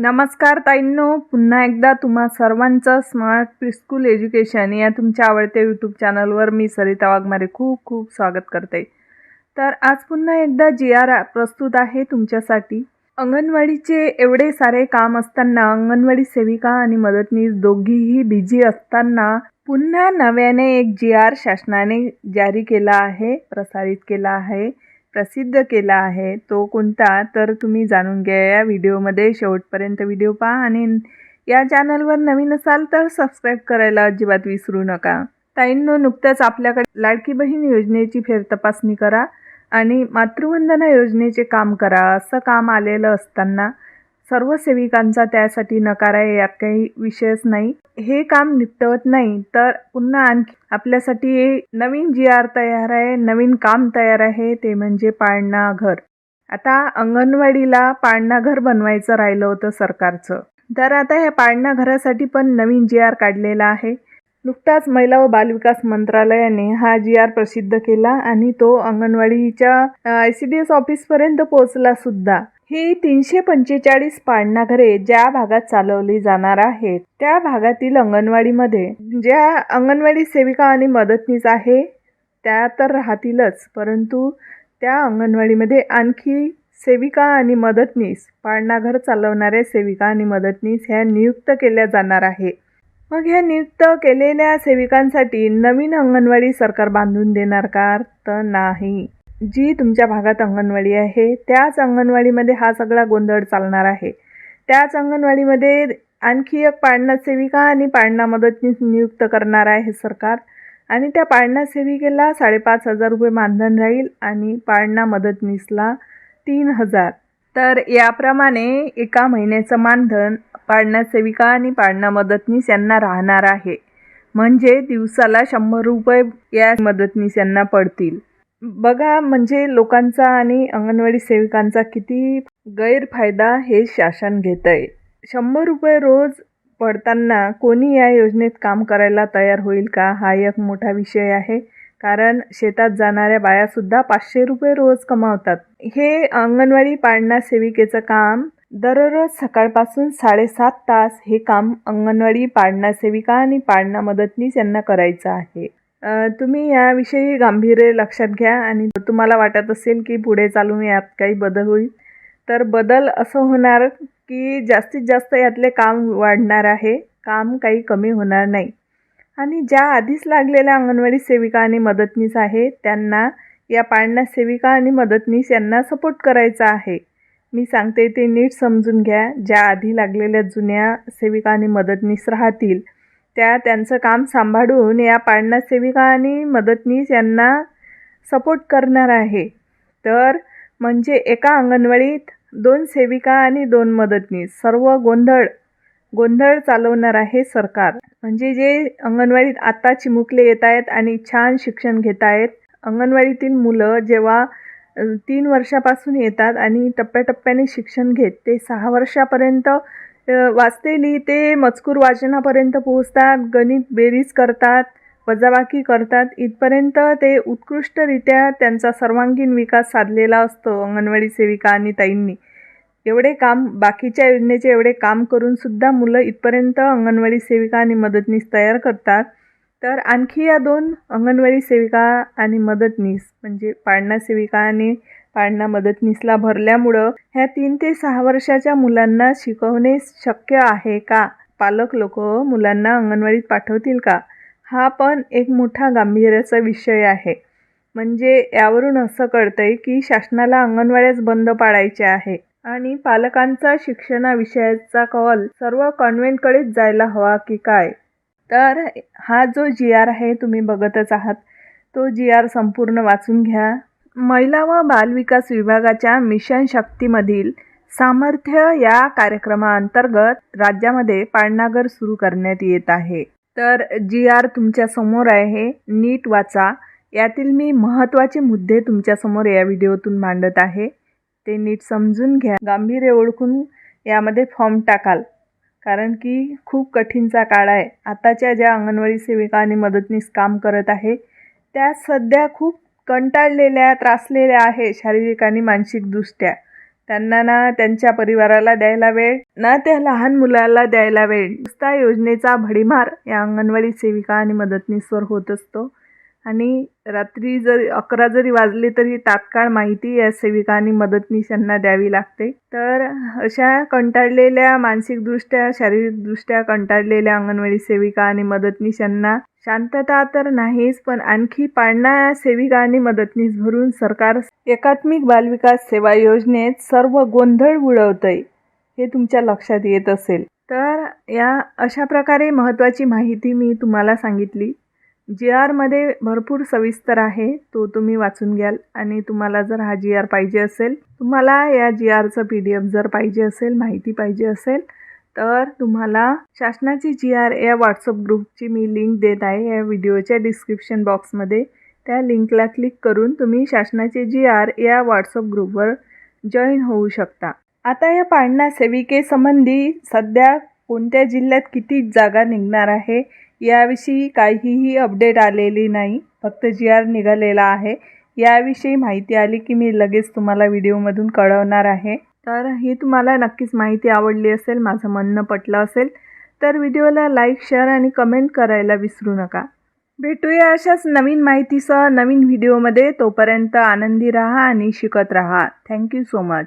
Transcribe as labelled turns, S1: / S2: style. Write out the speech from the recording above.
S1: नमस्कार ताईंनो पुन्हा एकदा तुम्हा सर्वांचं स्मार्ट प्रिस्कूल एज्युकेशन या तुमच्या आवडत्या यूट्यूब चॅनलवर मी सरिता वाघमारे खूप खूप स्वागत करते. तर आज पुन्हा एकदा जी आर प्रस्तुत आहे तुमच्यासाठी. अंगणवाडीचे एवढे सारे काम असताना अंगणवाडी सेविका आणि मदतनीस दोघीही बिझी असताना पुन्हा नव्याने एक जी आर शासनाने जारी केला आहे प्रसारित केला आहे. प्रसिद्ध केला आहे. तो कोणता? तर तुम्ही जाणून घ्या या व्हिडिओमध्ये. शेवटपर्यंत व्हिडिओ पहा आणि या चॅनलवर नवीन असाल तर सबस्क्राईब करायला अजिबात विसरू नका. ताईंनो नुकत्याच आपल्याकडे लाडकी बहीण योजनेची फेरतपासणी करा आणि मातृवंदना योजनेचे काम करा. असं काम आलेलं असताना सर्व सेविकांचा त्यासाठी नकार आहे यात काही विषयच नाही. हे काम निपटवत नाही तर पुन्हा आणखी आपल्यासाठी नवीन जी आर तयार आहे नवीन काम तयार आहे ते म्हणजे पाळणा घर. आता अंगणवाडीला पाळणा घर बनवायचं राहिलं होतं सरकारचं. तर आता ह्या पाळणा घरासाठी पण नवीन जी आर काढलेला आहे. नुकताच महिला व बालविकास मंत्रालयाने हा जी आर प्रसिद्ध केला आणि तो अंगणवाडीच्या आय सी डी एस ऑफिसपर्यंत पोहोचला सुद्धा. ही तीनशे पंचेचाळीस पाळणाघरे ज्या भागात चालवली जाणार आहेत त्या भागातील अंगणवाडीमध्ये. ज्या अंगणवाडी सेविका आणि मदतनीस आहे त्या तर राहतीलच परंतु त्या अंगणवाडीमध्ये आणखी सेविका आणि मदतनीस पाळणाघर चालवणाऱ्या सेविका आणि मदतनीस ह्या नियुक्त केल्या जाणार आहे मग ह्या नियुक्त केलेल्या सेविकांसाठी नवीन अंगणवाडी सरकार बांधून देणार का? तर नाही. जी तुमच्या भागात अंगणवाडी आहे त्याच अंगणवाडीमध्ये हा सगळा गोंधळ चालणार आहे. त्याच अंगणवाडीमध्ये आणखी एक पाळणा सेविका आणि पाळणा मदतनीस नियुक्त करणार आहे सरकार. आणि त्या पाळणा सेविकेला साडेपाच हजार रुपये मानधन राहील आणि पाळणा मदतनीसला तीन हजार. तर याप्रमाणे एका महिन्याचं मानधन पाळणा सेविका आणि पाळणा मदतनीस यांना राहणार आहे. म्हणजे दिवसाला शंभर रुपये या मदतनीस यांना पडतील. बघा म्हणजे लोकांचा आणि अंगणवाडी सेविकांचा किती गैरफायदा हे शासन घेत आहे शंभर रुपये रोज पडताना कोणी या योजनेत काम करायला तयार होईल का? हा एक मोठा विषय आहे. कारण शेतात जाणाऱ्या बायासुद्धा पाचशे रुपये रोज कमावतात. हे अंगणवाडी पाळणा सेविकेचं काम दररोज सकाळपासून साडेसात तास हे काम अंगणवाडी पाळणा सेविका आणि पाळणा मदतनीस यांना करायचं आहे. तुम्ही याविषयी गांभीर्य लक्षात घ्या आणि तुम्हाला वाटत असेल की पुढे चालून यात काही बदल होईल. तर बदल असं होणार की जास्तीत जास्त यातले काम वाढणार आहे काम काही कमी होणार नाही. आणि ज्या आधीच लागलेल्या अंगणवाडी सेविका आणि मदतनीस आहे त्यांना या पाळणा सेविका आणि मदतनीस यांना सपोर्ट करायचा आहे. मी सांगते ते नीट समजून घ्या. ज्या आधी लागलेल्या जुन्या सेविका आणि मदतनीस राहतील त्या त्यांचं काम सांभाळून या पाळणा सेविका आणि मदतनीस यांना सपोर्ट करणार आहे. तर म्हणजे एका अंगणवाडीत दोन सेविका आणि दोन मदतनीस सर्व गोंधळ गोंधळ चालवणार आहे सरकार. म्हणजे जे अंगणवाडीत आत्ता चिमुकले येत आहेत आणि छान शिक्षण घेत आहेत अंगणवाडीतील मुलं जेव्हा तीन वर्षापासून येतात आणि टप्प्याटप्प्याने शिक्षण घेत ते सहा वर्षापर्यंत वाचते लिहिते मजकूर वाचनापर्यंत पोहोचतात गणित बेरीज करतात वजाबाकी करतात. इथपर्यंत ते उत्कृष्टरित्या त्यांचा सर्वांगीण विकास साधलेला असतो अंगणवाडी सेविका आणि ताईंनी. एवढे काम बाकीच्या योजनेचे एवढे काम करूनसुद्धा मुलं इथपर्यंत अंगणवाडी सेविका आणि मदतनीस तयार करतात. तर आणखी या दोन अंगणवाडी सेविका आणि मदतनीस म्हणजे पाळणा सेविका आणि पाळणा मदतनीसला भरल्यामुळं ह्या तीन ते सहा वर्षाच्या मुलांना शिकवणे शक्य आहे का? पालक लोक मुलांना अंगणवाडीत पाठवतील का? हा पण एक मोठा गांभीर्याचा विषय आहे. म्हणजे यावरून असं कळतंय की शासनाला अंगणवाड्याच बंद पाडायचे आहे. आणि पालकांचा शिक्षणाविषयाचा कॉल सर्व कॉन्व्हेंटकडेच जायला हवा की काय? तर हा जो जी आर आहे तुम्ही बघतच आहात. तो जी आर संपूर्ण वाचून घ्या. महिला व बालविकास विभागाच्या मिशन शक्तीमधील सामर्थ्य या कार्यक्रमाअंतर्गत राज्यामध्ये पाळणाघर सुरू करण्यात येत आहे. तर जी आर तुमच्यासमोर आहे नीट वाचा. यातील मी महत्त्वाचे मुद्दे तुमच्यासमोर या व्हिडिओतून मांडत आहे. ते नीट समजून घ्या. गांभीर्य ओळखून यामध्ये फॉर्म टाकाल. कारण की खूप कठीणचा काळ आहे. आताच्या ज्या अंगणवाडी सेविका आणि मदतनीस काम करत आहे त्या सध्या खूप कंटाळलेल्या त्रासलेल्या आहे शारीरिक आणि मानसिकदृष्ट्या. त्यांना ना त्यांच्या परिवाराला द्यायला वेळ ना त्या लहान मुलाला द्यायला वेळ. नुसता योजनेचा भडीमार या अंगणवाडी सेविका आणि मदतनीसवर होत असतो. आणि रात्री जर अकरा जरी वाजले तरी तात्काळ माहिती या सेविका आणि मदतनीस यांना द्यावी लागते. तर अशा कंटाळलेल्या मानसिकदृष्ट्या शारीरिकदृष्ट्या कंटाळलेल्या अंगणवाडी सेविका आणि मदतनीस यांना शांतता तर नाहीच पण आणखी पाळणा सेविकांनी आणि मदतनीस भरून सरकार एकात्मिक बालविकास सेवा योजनेत सर्व गोंधळ उडवतंय हे तुमच्या लक्षात येत असेल. तर या अशा प्रकारे महत्त्वाची माहिती मी तुम्हाला सांगितली. जी आरमध्ये भरपूर सविस्तर आहे तो तुम्ही वाचून घ्याल आणि तुम्हाला जर हा जी आर पाहिजे असेल तुम्हाला या जी आरचं पी डी एफ जर पाहिजे असेल माहिती पाहिजे असेल तर तुम्हाला शासनाची जी आर या व्हॉट्सअप ग्रुपची मी लिंक देत आहे. या व्हिडिओच्या डिस्क्रिप्शन बॉक्समध्ये त्या लिंकला क्लिक करून तुम्ही शासनाचे जी आर या व्हॉट्सअप ग्रुपवर जॉईन होऊ शकता. आता या पाळणा सेविकेसंबंधी सध्या कोणत्या जिल्ह्यात किती जागा निघणार आहे याविषयी काहीही अपडेट आलेली नाही. फक्त जी आर निघालेला आहे. याविषयी माहिती आली की मी लगेच तुम्हाला व्हिडिओमधून कळवणार आहे. तर ही तुम्हाला नक्कीच माहिती आवडली असेल माझं म्हणणं पटलं असेल तर व्हिडिओला लाईक शेअर आणि कमेंट करायला विसरू नका. भेटूया अशाच नवीन माहितीसह नवीन व्हिडिओमध्ये. तोपर्यंत आनंदी राहा आणि शिकत राहा. Thank you so much